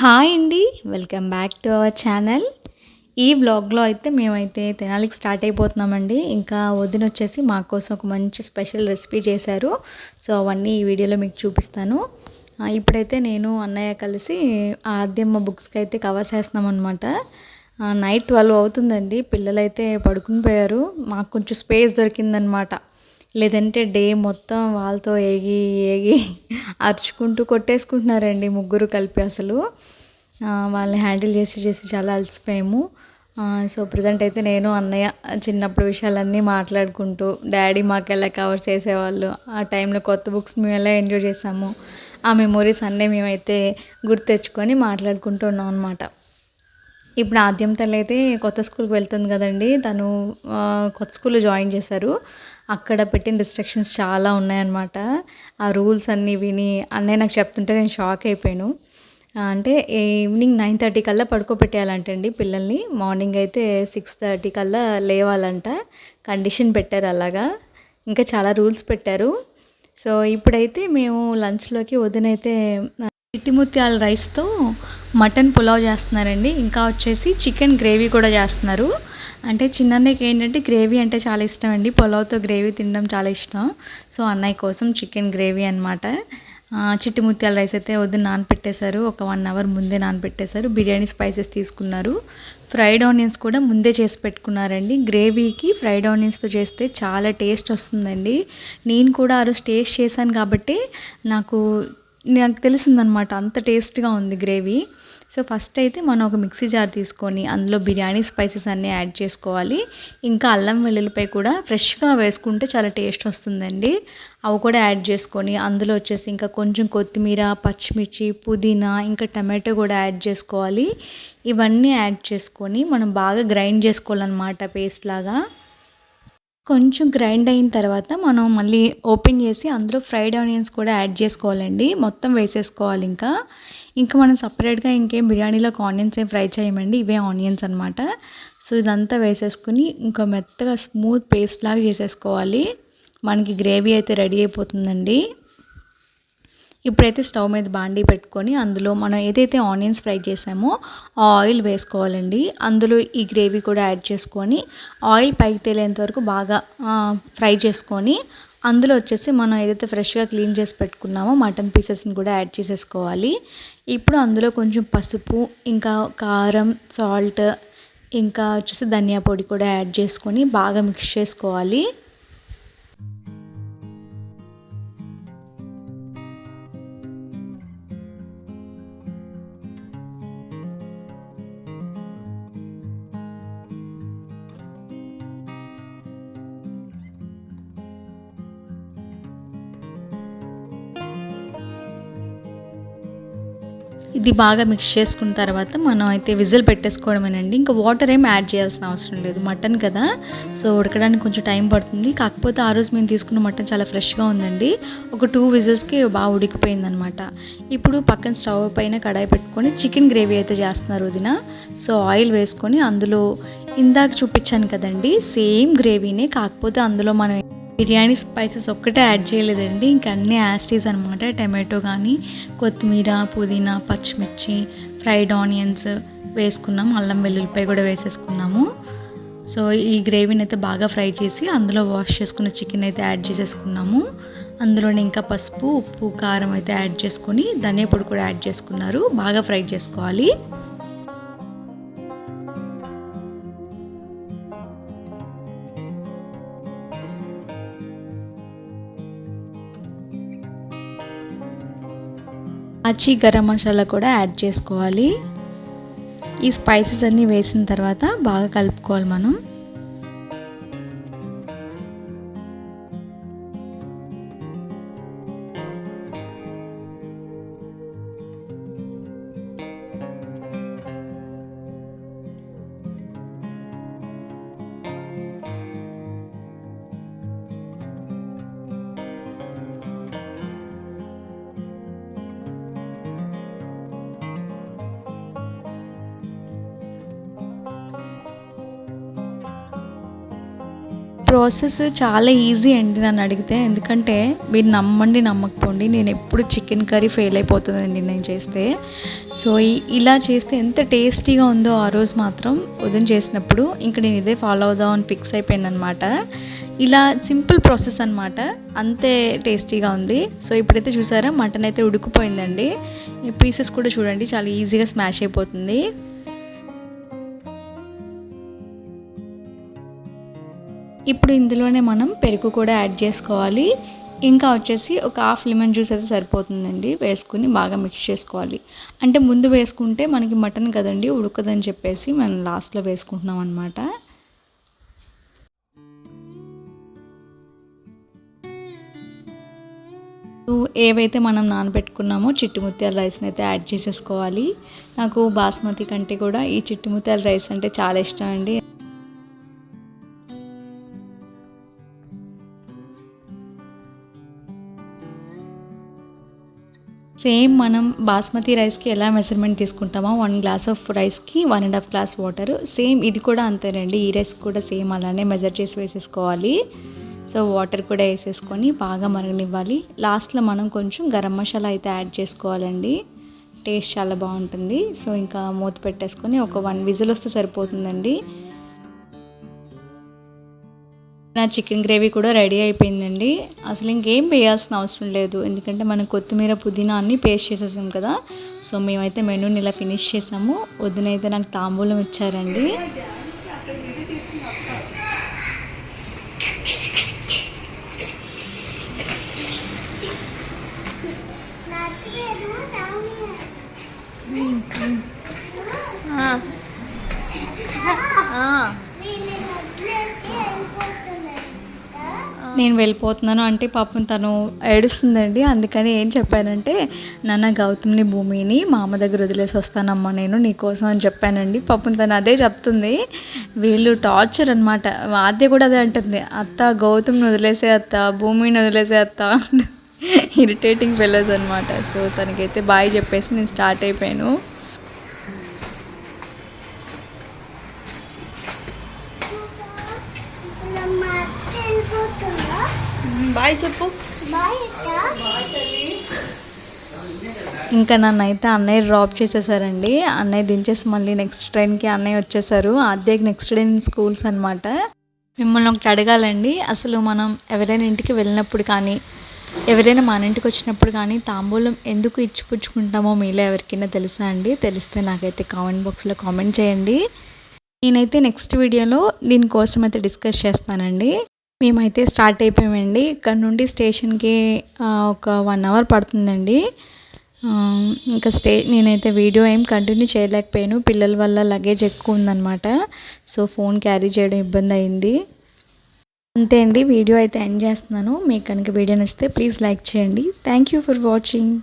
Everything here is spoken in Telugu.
హాయ్ అండి welcome back to our channel. ఈ వ్లాగ్లో అయితే మేమైతే తినాలికి స్టార్ట్ అయిపోతున్నామండి. ఇంకా వదిన వచ్చేసి మా కోసం ఒక మంచి స్పెషల్ రెసిపీ చేశారు. సో అవన్నీ ఈ వీడియోలో మీకు చూపిస్తాను. ఇప్పుడైతే నేను అన్నయ్య కలిసి ఆద్యమ్మ బుక్స్కి అయితే కవర్ చేస్తున్నామన్నమాట. నైట్ ట్వెల్వ్ అవుతుందండి. పిల్లలైతే పడుకుని పోయారు. మాకు కొంచెం స్పేస్ దొరికిందనమాట లేదంటే డే మొత్తం వాళ్ళతో ఏగి ఏగి అరుచుకుంటూ కొట్టేసుకుంటున్నారండి ముగ్గురు కలిపి అసలు. వాళ్ళని హ్యాండిల్ చేసి చేసి చాలా అలసిపోయాము. సో ప్రజెంట్ అయితే నేను అన్నయ్య చిన్నప్పుడు విషయాలన్నీ మాట్లాడుకుంటూ డాడీ మాకు ఎలా కవర్స్ చేసేవాళ్ళు ఆ టైంలో కొత్త బుక్స్ మేము ఎలా ఎంజాయ్ చేసాము ఆ మెమొరీస్ అన్నీ మేమైతే గుర్తు తెచ్చుకొని మాట్లాడుకుంటూ ఉన్నాం అనమాట ఇప్పుడు ఆద్యం తల్లి అయితే కొత్త స్కూల్కి వెళ్తుంది కదండి. తను కొత్త స్కూల్లో జాయిన్ చేశారు. అక్కడ పెట్టిన రిస్ట్రిక్షన్స్ చాలా ఉన్నాయన్నమాట. ఆ రూల్స్ అన్నీ విని అన్నయ్య నాకు చెప్తుంటే నేను షాక్ అయిపోయాను. అంటే ఈవినింగ్ నైన్ థర్టీ కల్లా పడుకోబెట్టేయాలంటండి పిల్లల్ని. మార్నింగ్ అయితే సిక్స్ థర్టీ కల్లా లేవాలంట. కండిషన్ పెట్టారు అలాగా. ఇంకా చాలా రూల్స్ పెట్టారు. సో ఇప్పుడైతే మేము లంచ్లోకి వదినైతే చిట్టిముత్యాల రైస్తో మటన్ పులావ్ చేస్తున్నారండి. ఇంకా వచ్చేసి చికెన్ గ్రేవీ కూడా చేస్తున్నారు. అంటే చిన్నన్నయ్యకి ఏంటంటే గ్రేవీ అంటే చాలా ఇష్టం అండి. పొలావ్తో గ్రేవీ తినడం చాలా ఇష్టం. సో అన్నయ్య కోసం చికెన్ గ్రేవీ అనమాట చిట్టి ముత్యాల రైస్ అయితే వద్దు నానపెట్టేశారు. ఒక వన్ అవర్ ముందే నానపెట్టేశారు. బిర్యానీ స్పైసెస్ తీసుకున్నారు. ఫ్రైడ్ ఆనియన్స్ కూడా ముందే చేసి పెట్టుకున్నారండి. గ్రేవీకి ఫ్రైడ్ ఆనియన్స్తో చేస్తే చాలా టేస్ట్ వస్తుందండి. నేను కూడా ఆ రోజు టేస్ట్ చేశాను కాబట్టి నాకు నాకు తెలిసిందనమాట అంత టేస్ట్గా ఉంది గ్రేవీ. సో ఫస్ట్ అయితే మనం ఒక మిక్సీ జార్ తీసుకొని అందులో బిర్యానీ స్పైసెస్ అన్నీ యాడ్ చేసుకోవాలి. ఇంకా అల్లం వెల్లుల్లిపై కూడా ఫ్రెష్గా వేసుకుంటే చాలా టేస్ట్ వస్తుందండి. అవి కూడా యాడ్ చేసుకొని అందులో వచ్చేసి ఇంకా కొంచెం కొత్తిమీర పచ్చిమిర్చి పుదీనా ఇంకా టమాటో కూడా యాడ్ చేసుకోవాలి. ఇవన్నీ యాడ్ చేసుకొని మనం బాగా గ్రైండ్ చేసుకోవాలన్నమాట పేస్ట్ లాగా. కొంచెం గ్రైండ్ అయిన తర్వాత మనం మళ్ళీ ఓపెన్ చేసి అందులో ఫ్రైడ్ ఆనియన్స్ కూడా యాడ్ చేసుకోవాలండి. మొత్తం వేసేసుకోవాలి ఇంకా. ఇంకా మనం సపరేట్గా ఇంకేం బిర్యానీలోకి ఆనియన్స్ ఏం ఫ్రై చేయమండి. ఇవే ఆనియన్స్ అనమాట సో ఇదంతా వేసేసుకుని ఇంకా మెత్తగా స్మూత్ పేస్ట్ లాగా చేసేసుకోవాలి. మనకి గ్రేవీ అయితే రెడీ అయిపోతుందండి. ఇప్పుడైతే స్టవ్ మీద బాండీ పెట్టుకొని అందులో మనం ఏదైతే ఆనియన్స్ ఫ్రై చేసామో ఆ ఆయిల్ వేసుకోవాలండి. అందులో ఈ గ్రేవీ కూడా యాడ్ చేసుకొని ఆయిల్ పైకి తేలేంత వరకు బాగా ఫ్రై చేసుకొని అందులో వచ్చేసి మనం ఏదైతే ఫ్రెష్గా క్లీన్ చేసి పెట్టుకున్నామో మటన్ పీసెస్ని కూడా యాడ్ చేసేసుకోవాలి. ఇప్పుడు అందులో కొంచెం పసుపు ఇంకా కారం సాల్ట్ ఇంకా వచ్చేసి ధనియా పొడి కూడా యాడ్ చేసుకొని బాగా మిక్స్ చేసుకోవాలి. ఇది బాగా మిక్స్ చేసుకున్న తర్వాత మనం అయితే విజిల్ పెట్టేసుకోవడమేనండి. ఇంకా వాటర్ ఏం యాడ్ చేయాల్సిన అవసరం లేదు. మటన్ కదా. సో ఉడకడానికి కొంచెం టైం పడుతుంది. కాకపోతే ఆ రోజు మేము తీసుకున్న మటన్ చాలా ఫ్రెష్గా ఉందండి. ఒక టూ విజిల్స్కి బాగా ఉడికిపోయిందనమాట ఇప్పుడు పక్కన స్టవ్ పైన కడాయి పెట్టుకొని చికెన్ గ్రేవీ అయితే చేస్తున్నారు వదిన. సో ఆయిల్ వేసుకొని అందులో ఇందాక చూపించాను కదండి సేమ్ గ్రేవీనే కాకపోతే అందులో మనం బిర్యానీ స్పైసెస్ ఒక్కటే యాడ్ చేయలేదండి. ఇంకా అన్నీ యాస్టీస్ అనమాట టమాటో కానీ కొత్తిమీర పుదీనా పచ్చిమిర్చి ఫ్రైడ్ ఆనియన్స్ వేసుకున్నాము. అల్లం వెల్లుల్లిపాయ కూడా వేసేసుకున్నాము. సో ఈ గ్రేవీని అయితే బాగా ఫ్రై చేసి అందులో వాష్ చేసుకున్న చికెన్ అయితే యాడ్ చేసేసుకున్నాము. అందులోనే ఇంకా పసుపు ఉప్పు కారం అయితే యాడ్ చేసుకొని ధనియా పొడి కూడా యాడ్ చేసుకున్నారు. బాగా ఫ్రై చేసుకోవాలి. పచ్చి గరం మసాలా కూడా యాడ్ చేసుకోవాలి. ఈ స్పైసెస్ అన్నీ వేసిన తర్వాత బాగా కలుపుకోవాలి మనం. ప్రాసెస్ చాలా ఈజీ అండి నన్ను అడిగితే. ఎందుకంటే మీరు నమ్మండి నమ్మకపోండి. నేను ఎప్పుడు చికెన్ కర్రీ ఫెయిల్ అయిపోతుందండి నేను చేస్తే. సో ఇలా చేస్తే ఎంత టేస్టీగా ఉందో ఆ రోజు మాత్రం ఉదయం చేసినప్పుడు ఇంకా నేను ఇదే ఫాలో అవుదాం అని ఫిక్స్ అయిపోయాను అనమాట ఇలా సింపుల్ ప్రాసెస్ అనమాట అంతే టేస్టీగా ఉంది. సో ఇప్పుడైతే చూసారా మటన్ అయితే ఉడికిపోయిందండి. పీసెస్ కూడా చూడండి చాలా ఈజీగా స్మాష్ అయిపోతుంది. ఇప్పుడు ఇందులోనే మనం పెరుగు కూడా యాడ్ చేసుకోవాలి. ఇంకా వచ్చేసి ఒక హాఫ్ లెమన్ జ్యూస్ అయితే సరిపోతుందండి. వేసుకుని బాగా మిక్స్ చేసుకోవాలి. అంటే ముందు వేసుకుంటే మనకి మటన్ కదండి ఉడకదని చెప్పేసి మనం లాస్ట్లో వేసుకుంటున్నాం అనమాట ఏవైతే మనం నానబెట్టుకున్నామో చిట్టుముత్యాల రైస్ని అయితే యాడ్ చేసేసుకోవాలి. నాకు బాస్మతి కంటే కూడా ఈ చిట్టుముత్యాల రైస్ అంటే చాలా ఇష్టం అండి. సేమ్ మనం బాస్మతి రైస్కి ఎలా మెజర్మెంట్ తీసుకుంటామో వన్ గ్లాస్ ఆఫ్ రైస్కి one and half glass water. Same ఇది కూడా అంతేనండి. ఈ రైస్ కూడా సేమ్ అలానే మెజర్ చేసి వేసేసుకోవాలి. సో వాటర్ కూడా వేసేసుకొని బాగా మరగనివ్వాలి. లాస్ట్లో మనం కొంచెం గరం మసాలా అయితే యాడ్ చేసుకోవాలండి. టేస్ట్ చాలా బాగుంటుంది. సో ఇంకా మూత పెట్టేసుకొని ఒక వన్ విజిల్ వస్తే సరిపోతుందండి. నా చికెన్ గ్రేవీ కూడా రెడీ అయిపోయిందండి. అసలు ఇంకేం వేయాల్సిన అవసరం లేదు. ఎందుకంటే మనం కొత్తిమీర పుదీనా అన్నీ పేస్ట్ చేసేసాం కదా. సో మేమైతే మెనూని ఇలా ఫినిష్ చేసాము. వదినైతే నాకు తాంబూలం ఇచ్చారండి. నేను వెళ్ళిపోతున్నాను. అంటే పాపం తను ఏడుస్తుందండి. అందుకని ఏం చెప్పానంటే నాన్న గౌతమ్ని భూమిని మా అమ్మ దగ్గర వదిలేసి వస్తానమ్మా నేను నీకోసం అని చెప్పానండి. పాపం తను అదే చెప్తుంది. వీళ్ళు టార్చర్ అనమాట ఆద్య కూడా అదే అంటుంది. అత్త గౌతమ్ని వదిలేసే అత్త భూమిని వదిలేసే అత్త ఇరిటేటింగ్ ఫెలోస్ అనమాట సో తనకైతే బాయ్ చెప్పేసి నేను స్టార్ట్ అయిపోయాను. బాయ్ చెప్పు. ఇంకా నన్ను అయితే అన్నయ్య డ్రాప్ చేసేసారండి. అన్నయ్య దించేసి మళ్ళీ నెక్స్ట్ ట్రైన్కి అన్నయ్య వచ్చేసారు. ఆద్యకి నెక్స్ట్ డే స్కూల్స్ అనమాట మిమ్మల్ని ఒకటి అడగాలండి. అసలు మనం ఎవరైనా ఇంటికి వెళ్ళినప్పుడు కానీ ఎవరైనా మన ఇంటికి వచ్చినప్పుడు కానీ తాంబూలం ఎందుకు ఇచ్చిపుచ్చుకుంటామో మీలో ఎవరికైనా తెలుసా అండి? తెలిస్తే నాకైతే కామెంట్ బాక్స్లో కామెంట్ చేయండి. నేనైతే నెక్స్ట్ వీడియోలో దీనికోసం అయితే డిస్కస్ చేస్తానండి. మేమైతే స్టార్ట్ అయిపోయామండి. ఇక్కడ నుండి స్టేషన్కి ఒక వన్ అవర్ పడుతుందండి. ఇంకా స్టే నేనైతే వీడియో ఏం కంటిన్యూ చేయలేకపోయాను. పిల్లల వల్ల లగేజ్ ఎక్కువ ఉందన్నమాట. సో ఫోన్ క్యారీ చేయడం ఇబ్బంది అయింది. అంతే అండి. వీడియో అయితే ఎండ్ చేస్తున్నాను. మీకు కనుక వీడియో నచ్చితే ప్లీజ్ లైక్ చేయండి. Thank you for watching.